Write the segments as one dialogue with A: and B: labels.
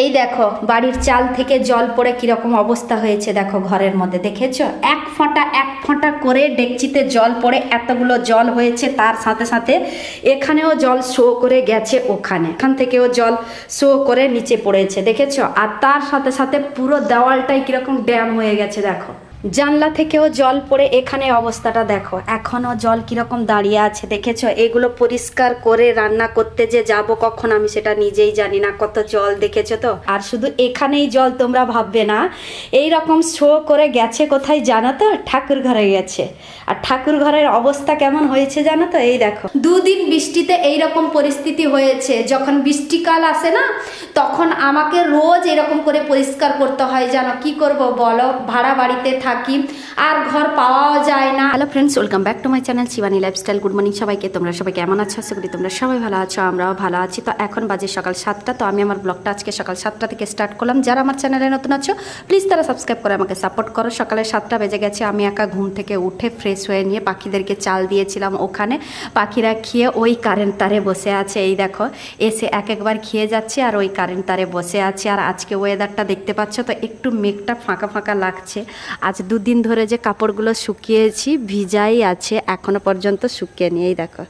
A: এই দেখো, বাড়ির চাল থেকে জল পড়ে কীরকম অবস্থা হয়েছে দেখো ঘরের মধ্যে, দেখেছ? এক ফোঁটা এক ফোঁটা করে ডেকচিতে জল পড়ে, এতগুলো জল হয়েছে, তার সাথে সাথে এখানেও জল শো করে গেছে ওখানে। এখান থেকেও জল শো করে নিচে পড়েছে, দেখেছ? আর তার সাথে সাথে পুরো দেওয়ালটাই কীরকম ড্যাম হয়ে গেছে, দেখো। জানলা থেকেও জল পড়ে, এখানে অবস্থাটা দেখো। এখনও জল কীরকম দাঁড়িয়ে আছে, দেখেছ? এগুলো পরিষ্কার করে রান্না করতে যে যাব কখন, আমি সেটা নিজেই জানি না, কত জল, দেখেছ তো? আর শুধু এখানেই জল তোমরা ভাববে না। এই রকম শো করে গেছে কোথায় জানো তো? ঠাকুর ঘরে গেছে। আর ঠাকুর ঘরের অবস্থা কেমন হয়েছে জানো তো? এই দেখো। দুদিন বৃষ্টিতে এই রকম পরিস্থিতি হয়েছে। যখন বৃষ্টিকাল আসে না, তখন আমাকে রোজ এরকম করে পরিষ্কার করতে হয় জানো? কি করব বলো? ভাড়া বাড়িতে থাকি আর ঘর পাওয়াও যায় না। Hello friends welcome back to my channel Shivani lifestyle good morning সবাইকে, তোমরা সবাই কেমন আছো? আশা করি তোমরা সবাই ভালো আছো, আমরাও ভালো আছি। তো এখন বাজে সকাল সাতটা, তো আমি আমার ব্লগটা আজকে সকাল সাতটা থেকে স্টার্ট করলাম। যারা আমার চ্যানেলে নতুন আছো প্লিজ তারা সাবস্ক্রাইব করে আমাকে সাপোর্ট করো। সকালে সাতটা বেজে গেছে, আমি একা ঘুম থেকে উঠে ফ্রেশ হয়ে নিয়ে পাখিদেরকে চাল দিয়েছিলাম ওখানে। পাখিরা খেয়ে ওই কারেন্ট তারে বসে আছে, এই দেখো, এসে এক একবার খেয়ে যাচ্ছে আর ওই কারেন্ট তারে বসে আছে। আর আজকে ওয়েদারটা দেখতে পাচ্ছ, তো একটু মেঘটা ফাঁকা ফাঁকা লাগছে। আজ দুদিন ধরে যে কাপড়গুলো শুকিয়েছি, ভিজাই আছে, এখনও পর্যন্ত শুকিয়ে নি এই দেখো,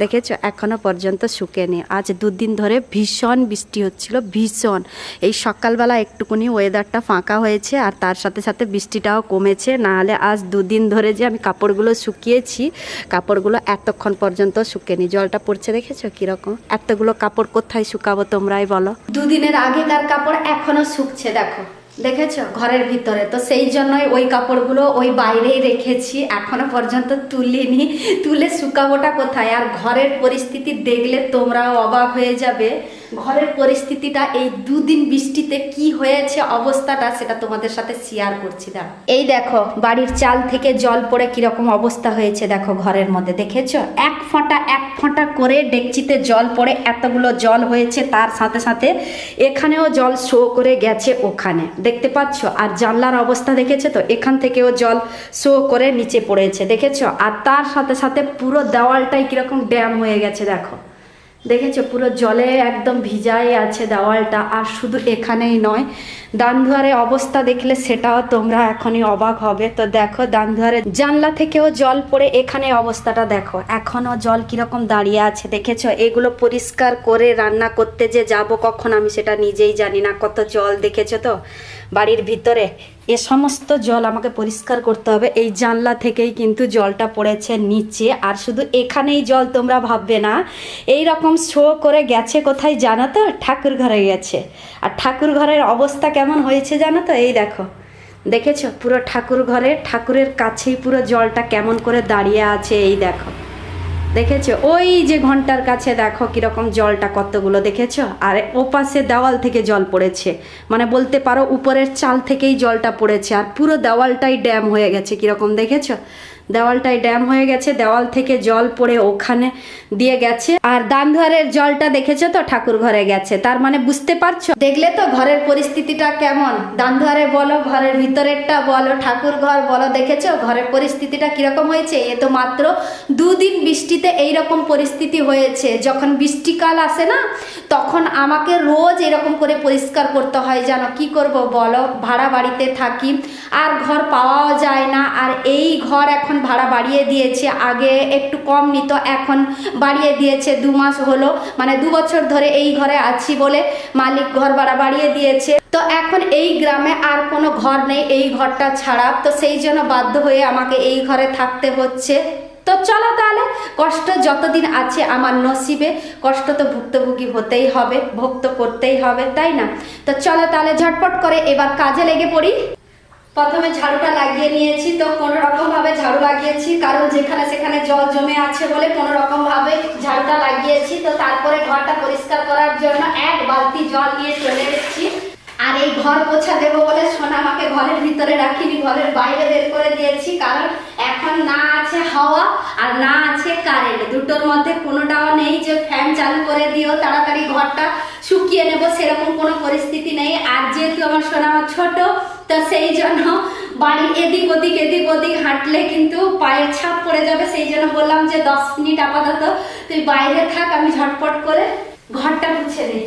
A: দেখেছ? এখনও পর্যন্ত শুকেনি আজ দুদিন ধরে ভীষণ বৃষ্টি হচ্ছিল, ভীষণ। এই সকালবেলা একটুকুনি ওয়েদারটা ফাঁকা হয়েছে আর তার সাথে সাথে বৃষ্টিটাও কমেছে। নাহলে আজ দুদিন ধরে যে আমি কাপড়গুলো শুকিয়েছি, কাপড়গুলো এতক্ষণ পর্যন্ত শুকেনি। জলটা পড়ছে, দেখেছ কীরকম? এতগুলো কাপড় কোথায় শুকাবো তোমরাই বলো। দুদিনের আগেকার কাপড় এখনও শুকছে, দেখো। দেখেছ? ঘরের ভিতরে। তো সেই জন্যই ওই কাপড়গুলো ওই বাইরেই রেখেছি। এখনও পর্যন্ত তুলিনি। তুলে শুকাবোটা কোথায়? আর ঘরের পরিস্থিতি দেখলে তোমরাও অবাক হয়ে যাবে। ঘরের পরিস্থিতিটা এই দুদিন বৃষ্টিতে কি হয়েছে, অবস্থাটা সেটা তোমাদের সাথে শেয়ার করছি। দাও। এই দেখো, বাড়ির চাল থেকে জল পড়ে কীরকম অবস্থা হয়েছে দেখো ঘরের মধ্যে। দেখেছ? এক ফোঁটা এক ফোঁটা করে ডেকচিতে জল পড়ে এতগুলো জল হয়েছে, তার সাথে সাথে এখানেও জল শো করে গেছে ওখানে। দেখতে পাচ্ছ? আর জানলার অবস্থা দেখেছে তো? এখান থেকেও জল শো করে নিচে পড়েছে, দেখেছ? আর তার সাথে সাথে পুরো দেওয়ালটাই কীরকম ড্যাম হয়ে গেছে, দেখো। দেখেছ, পুরো জলে একদম ভিজাই আছে দেওয়ালটা, আর শুধু এখানেই নয়, দানদুয়ারে অবস্থা দেখলে সেটাও তোমরা এখনই অবাক হবে। তো দেখো, দানদুয়ারে জানলা থেকেও জল পড়ে, এখানে অবস্থাটা দেখো। এখনও জল কীরকম দাঁড়িয়ে আছে, দেখেছ? এগুলো পরিষ্কার করে রান্না করতে যে যাব কখন, আমি সেটা নিজেই জানি না, কত জল, দেখেছ তো? বাড়ির ভিতরে এ সমস্ত জল আমাকে পরিষ্কার করতে হবে। এই জানলা থেকেই কিন্তু জলটা পড়েছে নিচে। আর শুধু এখানেই জল তোমরা ভাববে না। এই রকম শো করে গেছে কোথায় জানো তো? ঠাকুর ঘরে গেছে। আর ঠাকুর ঘরের অবস্থা কেমন হয়েছে জানো তো? এই দেখো। দেখেছ? পুরো ঠাকুর ঘরে, ঠাকুরের কাছেই পুরো জলটা কেমন করে দাঁড়িয়ে আছে, এই দেখো। দেখেছ? ওই যে ঘণ্টার কাছে দেখো কীরকম জলটা কতগুলো, দেখেছ? আর ওপাশে দেওয়াল থেকে জল পড়েছে। মানে বলতে পারো উপরের চাল থেকেই জলটা পড়েছে, আর পুরো দেওয়ালটাই ড্যাম হয়ে গেছে কীরকম, দেখেছ? দেওয়ালটাই ড্যাম হয়ে গেছে, দেওয়াল থেকে জল পড়ে ওখানে দিয়ে গেছে। আর দান দানধরের জলটা দেখেছ তো? ঠাকুর ঘরে গেছে। তার মানে বুঝতে পারছ? দেখলে তো ঘরের পরিস্থিতিটা কেমন? দান দানধরে বলো, ঘরের ভিতরেরটা বলো, ঠাকুর ঘর বলো, দেখেছ? ঘরের পরিস্থিতিটা কীরকম হয়েছে? এ তো মাত্র দুদিন বৃষ্টিতে এই রকম পরিস্থিতি হয়েছে। যখন বৃষ্টিকাল আসে না, তখন আমাকে রোজ এরকম করে পরিষ্কার করতে হয়, জানো? কি করব বলো? ভাড়া বাড়িতে থাকি, আর ঘর পাওয়াও যায় না। আর এই ঘর এখন ভাড়া বাড়িয়ে দিয়েছে, আগে একটু কম নিত, এখন বাড়িয়ে দিয়েছে, দু মাস হলো মানে দু বছর ধরে এই ঘরে আছি বলে মালিক ঘর ভাড়া বাড়িয়ে দিয়েছে। তো এখন এই গ্রামে আর কোনো ঘর নেই এই ঘরটা ছাড়া, তো সেই জন্য বাধ্য হয়ে আমাকে এই ঘরে থাকতে হচ্ছে। তো চলো তাহলে, কষ্ট যতদিন আছে আমার নসিবে, কষ্ট তো ভুক্তভোগী হতেই হবে ভক্ত করতেই হবে, তাই না? তো চলো তাহলে ঝটপট করে এবার কাজে লেগে পড়ি। প্রথমে ঝাড়ুটা লাগিয়ে নিয়েছি, তো কোনো রকম ভাবে ঝাড়ু লাগিয়েছি, কারণ যেখানে সেখানে জল জমে আছে বলে কোনো রকম ভাবে ঝাড়ুটা লাগিয়েছি। তো তারপরে ঘরটা পরিষ্কার করার জন্য এক বালতি জল নিয়ে চলে এসেছি। আর এই ঘর পোছা দেবো বলে সোনা আমাকে ঘরের ভিতরে রাখিনি, ঘরের বাইরে বের করে দিয়েছি, কারণ এখন না আছে হাওয়া আর না আছে কারেন্ট। দুটোর মধ্যে কোনোটাও নেই যে ফ্যান চালু করে দিও, তাড়াতাড়ি ঘরটা শুকিয়ে নেব, সেরকম কোনো পরিস্থিতি নেই। আর যেহেতু আমার সোনা আমার ছোট তো সেই জন্য বাড়ির এদিক ওদিক এদিক ওদিক হাঁটলে কিন্তু পায়ের ছাপ পড়ে যাবে। সেই জন্য বললাম যে দশ মিনিট আপাতত তুই বাইরে থাক, আমি ঝটপট করে ঘরটা মুছে দিই।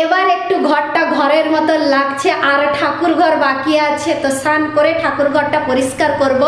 A: এবার একটু ঘরটা ঘরের মতো লাগছে আর ঠাকুর ঘর বাকি আছে, তো স্নান করে ঠাকুর ঘরটা পরিষ্কার করব।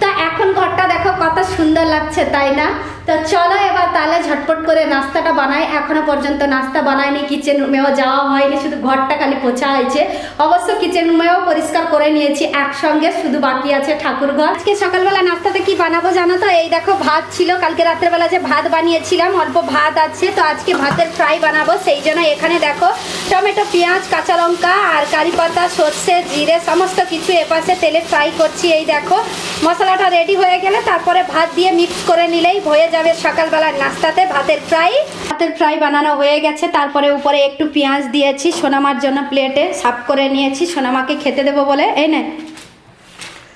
A: তো এখন ঘরটা দেখো কত সুন্দর লাগছে, তাই না? তো চলো এবার তাহলে ঝটপট করে নাস্তাটা বানাই। এখনও পর্যন্ত নাস্তা বানায়নি কিচেন রুমেও যাওয়া হয়নি, শুধু ঘরটা খালি পোছা হয়েছে। অবশ্য কিচেন রুমেও পরিষ্কার করে নিয়েছি, একসঙ্গে শুধু বাকি আছে ঠাকুর ঘর। আজকে সকালবেলা নাস্তাতে কি বানাবো জানো তো? এই দেখো ভাত ছিল, কালকে রাত্রেবেলা যে ভাত বানিয়েছিলাম, অল্প ভাত আছে, তো আজকে ভাতের ফ্রাই বানাবো, সেই জন্য এখানে দেখো টমেটো, পেঁয়াজ কাঁচা লঙ্কা আর কারি পাতা, সর্ষে, জিরে, সমস্ত কিছু এপাশে তেলে ফ্রাই করছি। এই দেখো, মশলাটা রেডি হয়ে গেলে তারপরে ভাত দিয়ে মিক্স করে নিলেই হয়ে যাবে সকালবেলার নাস্তাতে ভাতের ফ্রাই ভাতের ফ্রাই বানানো হয়ে গেছে। তারপরে উপরে একটু পেঁয়াজ দিয়েছি, সোনামার জন্য প্লেটে সাফ করে নিয়েছি। সোনামাকে খেতে দেবো বলে। এই নে,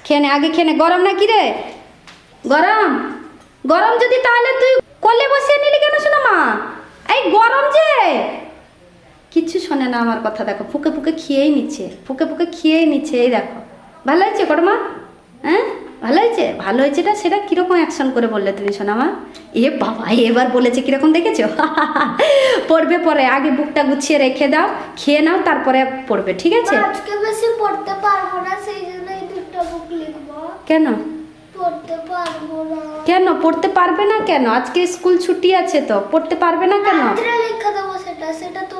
A: খেয়ে নে, আগে খেয়ে নে। গরম নাকি রে? গরম? গরম যদি তাহলে তুই কোলে বসিয়ে নিলি কেন সোনামা? এই গরম যে! কিচ্ছু শোনে না আমার কথা দেখো ফুকে ফুকে খেয়েই নিচ্ছে ফুকে ফুকে খেয়েই নিচ্ছে এই দেখো। ভালো হয়েছে কটমা হ্যাঁ? ভালো হয়েছে? ভালো হয়েছেটা সেটা কীরকম অ্যাকশন করে বললে তুমি সোনামা এ বাবা এবার বলেছে কীরকম দেখেছ? পড়বে পরে আগে বুকটা গুছিয়ে রেখে দাও খেয়ে নাও তারপরে পড়বে ঠিক আছে?
B: আজকে বেশি পড়তে পারব না সেই জন্য এই দুটো বুক লিখব।
A: কেন?
B: পড়তে পারব না।
A: কেন? পড়তে পারবে না কেন? আজকে স্কুল ছুটি আছে তো পড়তে পারবে না কেন?
B: লিখে দেবো সেটা সেটা তো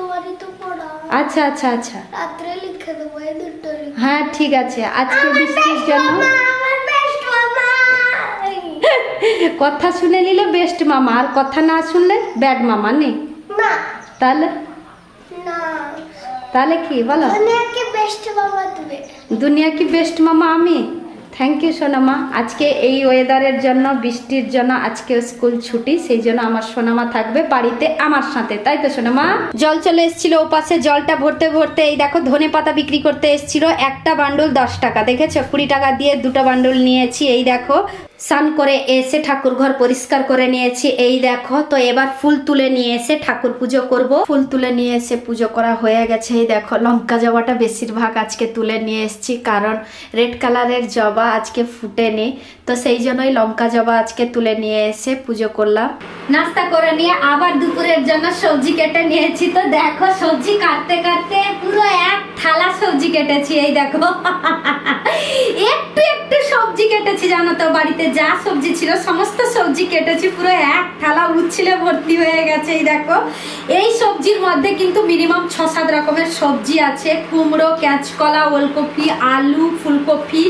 A: আচ্ছা আচ্ছা আচ্ছা।
B: রাত্রে লিখে দেবো এই দুটো
A: হ্যাঁ ঠিক আছে। আজকে বৃষ্টির জন্য কথা শুনে নিলে বেস্ট মামা আর কথা না শুনলে ব্যাড মামা নেই
B: না।
A: তাহলে? তাহলে কি বলো? দুনিয়া কি বেস্ট মামা আমি? থ্যাংক ইউ সোনামা আজকে এই ওয়েদারের জন্য, বৃষ্টির জন্য আজকে স্কুল ছুটি, সেই জন্য আমার সোনামা থাকবে বাড়িতে আমার সাথে, তাই তো সোনামা জল চলে এসেছিল ওপাশে, জলটা ভরতে ভরতে এই দেখো, ধনে পাতা বিক্রি করতে এসেছিল একটা বান্ডুল দশ টাকা। দেখেছ? কুড়ি টাকা দিয়ে দুটো বান্ডুল নিয়েছি, এই দেখো স্নান করে এসে ঠাকুর ঘর পরিষ্কার করে নিয়েছি। এই দেখো, তো এবার ফুল তুলে নিয়ে এসে ঠাকুর পুজো করব। ফুল তুলে নিয়ে এসে পুজো করা হয়ে গেছে। এই দেখো, লঙ্কা জবাটা বেশিরভাগ আজকে তুলে নিয়ে এসেছি, কারণ রেড কালারের জবা আজকে ফুটেনি। তো সেই জন্যই লঙ্কা জবা আজকে তুলে নিয়ে এসে পুজো করলাম। নাস্তা করে নিয়ে আবার দুপুরের জন্য সবজি কেটে নিয়েছি। তো দেখো, সবজি কাটতে কাটতে পুরো এক থালা সবজি কেটেছি, এই দেখো। একটু একটু সবজি কেটেছি, জানো তো, বাড়িতে যা সবজি ছিল, সমস্ত সবজি কেটেছি, পুরো এক থালা উচ্ছিলে ভর্তি হয়ে গেছে, এই দেখো। এই সবজির মধ্যে কিন্তু মিনিমাম ছ সাত রকমের সবজি আছে, কুমড়ো ক্যাঁচকলা ওলকপি, আলু, ফুলকপি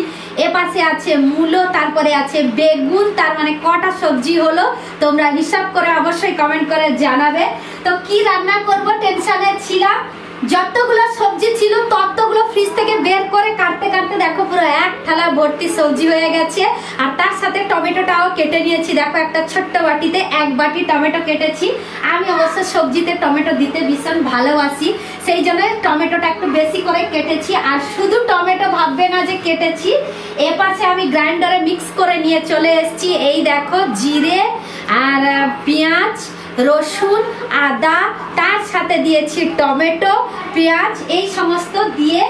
A: এ পাশে আছে মূলো, তারপরে আছে বেগুন, তার মানে কটা সবজি হলো, তোমরা হিসাব করে অবশ্যই কমেন্ট করে জানাবে। তো কি রান্না করব? টেনশনে ছিলাম। যতগুলো সবজি ছিল, ততগুলো ফ্রিজ থেকে বের করে কাটতে কাটতে দেখো পুরো এক থালা ভর্তি সবজি হয়ে গেছে। আর তার সাথে টমেটোটাও কেটে নিয়েছি। দেখো একটা ছোট্ট বাটিতে এক বাটি টমেটো কেটেছি। আমি অবশ্য সবজিতে টমেটো দিতে ভীষণ ভালোবাসি। সেই জন্য টমেটোটা একটু বেশি করে কেটেছি। আর শুধু টমেটো ভাববে না যে কেটেছি এ পাশে আমি গ্রাইন্ডারে মিক্স করে নিয়ে চলে এসেছি। এই দেখো, জিরে আর পেঁয়াজ রসুন, আদা, তার সাথে দিয়েছি টমেটো, পেঁয়াজ, এই সমস্ত দিয়ে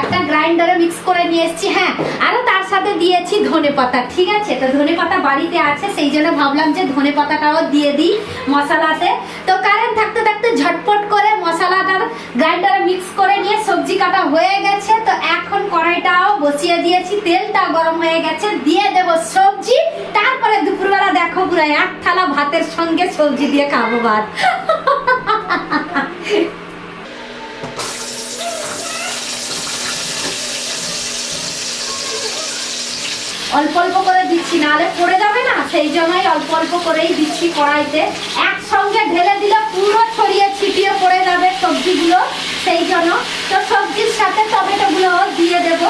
A: একটা গ্রাইন্ডারে মিক্স করে নিয়ে এসেছি হ্যাঁ। আরও তার সাথে দিয়েছি ধনে পাতা, ঠিক আছে? তো ধনে পাতা বাড়িতে আছে, সেই জন্য ভাবলাম যে ধনে পাতাটাও দিয়ে দিই মশলাতে। তো কারেন্ট থাকতে থাকতে ঝটপট করে মশলাটার গ্রাইন্ডারে মিক্স করে নিয়ে সবজি কাটা হয়ে গেছে। তো এখন কড়াইটাও বসিয়ে দিয়েছি, তেলটা গরম হয়ে গেছে, দিয়ে দেব সবজি। পুরো এক থালা ভাতের সঙ্গে সবজি দিয়ে খাব ভাত। অল্প অল্প করে দিচ্ছি, নাহলে পড়ে যাবে না। সেই জন্যই অল্প অল্প করেই দিচ্ছি কড়াইতে। একসঙ্গে ঢেলে দিলে পুরো ছড়িয়ে ছিটিয়ে পড়ে যাবে সবজিগুলো। সেই জন্য তো সবজির সাথে টমেটোগুলো দিয়ে দেবো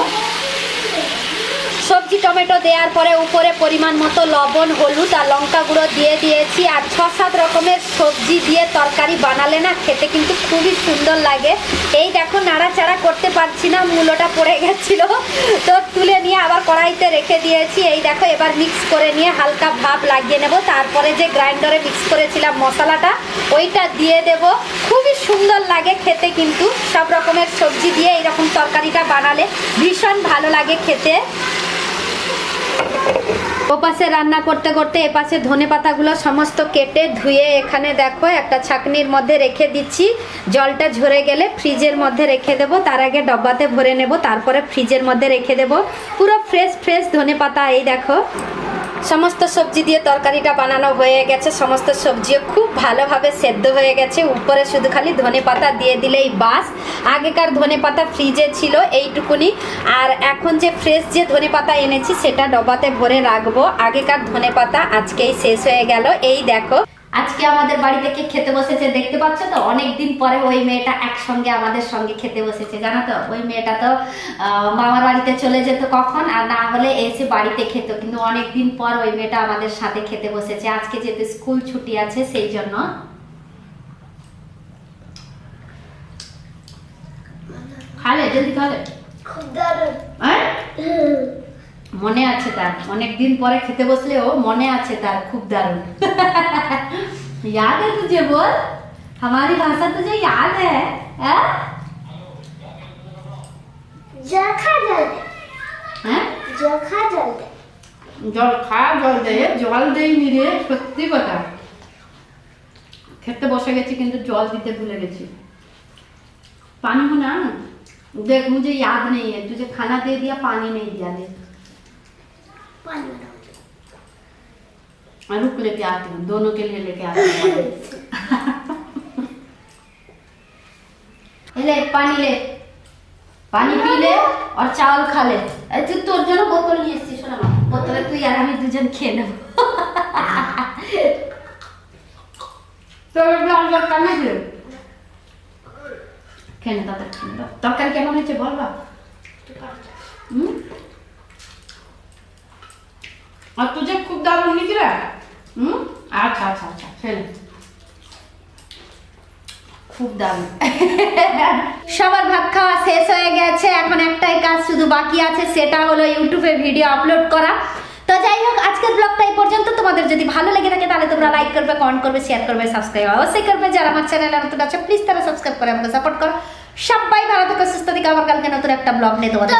A: সবজি টমেটো দেওয়ার পরে উপরে পরিমাণ মতো লবণ, হলুদ আর লঙ্কা গুঁড়ো দিয়ে দিয়েছি আর ছ সাত রকমের সবজি দিয়ে তরকারি বানালে না খেতে কিন্তু খুবই সুন্দর লাগে। এই দেখো নাড়াচাড়া করতে পারছি না, মূলোটা পড়ে গেছিল। তো তুলে নিয়ে আবার কড়াইতে রেখে দিয়েছি। এই দেখো এবার মিক্স করে নিয়ে হালকা ভাপ লাগিয়ে নেব। তারপরে যে গ্রাইন্ডারে মিক্স করেছিলাম মশলাটা, ওইটা দিয়ে দেব। খুবই সুন্দর লাগে খেতে কিন্তু। সব রকমের সবজি দিয়ে এইরকম তরকারিটা বানালে ভীষণ ভালো লাগে খেতে। ওপাশে রান্না করতে করতে এপাশে ধনে পাতাগুলো সমস্ত কেটে ধুয়ে এখানে দেখো একটা ছাকনির মধ্যে রেখে দিচ্ছি। জলটা ঝরে গেলে ফ্রিজের মধ্যে রেখে দেব। তার আগে ডব্বাতে ভরে নেব, তারপরে ফ্রিজের মধ্যে রেখে দেব। পুরো ফ্রেশ ফ্রেশ ধনে পাতা, এই দেখো। সমস্ত সবজি দিয়ে তরকারিটা বানানো হয়ে গেছে। সমস্ত সবজিও খুব ভালোভাবে সেদ্ধ হয়ে গেছে। উপরে শুধু খালি ধনে পাতা দিয়ে দিলেই বাস। আগেকার ধনে পাতা ফ্রিজে ছিল এইটুকুনি। আর এখন যে ফ্রেশ যে ধনে পাতা এনেছি, সেটা ডবাতে ভরে রাখব। আগেকার ধনে পাতা আজকেই শেষ হয়ে গেল। এই দেখো আজকে আমাদের বাড়িতে কে খেতে বসেছে দেখতে পাচ্ছ তো? অনেকদিন পরে ওই মেয়েটা একসঙ্গে আমাদের সঙ্গে খেতে বসেছে জানো তো? ওই মেয়েটা তো মামার বাড়িতে চলে যেত কখন আর না হলে এসে বাড়িতে খেত। কিন্তু অনেকদিন পর ওই মেয়েটা আমাদের সাথে খেতে বসেছে। আজকে যেহেতু স্কুল ছুটি আছে সেই জন্য। খালে জলদি খালে।
B: খুব দারুণ।
A: আর মনে আছে তার। অনেকদিন পরে খেতে বসলেও মনে আছে তার খুব দারুণ। याद है तुझे बोल हमारी भाषा तुझे याद है हाँ?
B: জখা জল দে
A: হ্যাঁ
B: জখা জল দে
A: জল খা জল দে জল দেইনি রে সত্যি কথা খেতে বসে গেছি কিন্তু জল দিতে ভুলে গেছি पानी हो ना देख मुझे याद नहीं है तुझे खाना दे दिया पानी नहीं दिया देख रुक लेके आती हूँ दोनों के लिए लेके आती हूँ ले पानी ले পানি পি লে আর চাল খা লে এই তুই তোর জন্য বোতল নিয়ে এসেছিস শোনা মা বোতলে তুই আর আমি দুজন খেয়ে নেব তোর ব্লাড দরকার নেই রে খেয়ে নে তাড়াতাড়ি খেয়ে নে দাও। তরকারি কেমন হয়েছে বল বা হুম আর तुझे खूब दारुण निकला আচ্ছা আচ্ছা আচ্ছা ফেল। সবার ভাত খাওয়া শেষ হয়ে গেছে, এখন একটাই কাজ শুধু বাকি আছে, সেটা হলো ইউটিউবে ভিডিও আপলোড করা। তো যাই হোক, আজকের ব্লগটা এই পর্যন্ত। তোমাদের যদি ভালো লেগে থাকে, তাহলে তোমরা লাইক করবে কমেন্ট করবে শেয়ার করবে সাবস্ক্রাইব অবশ্যই করবে। যারা আমার চ্যানেলে নতুন আছে প্লিজ তারা সাবস্ক্রাইব করে আমাকে সাপোর্ট করো। সবাই ভালো থেকো, সুস্থ থেকে। আবার কালকে নতুন একটা ব্লগ নিয়ে তোমাদের।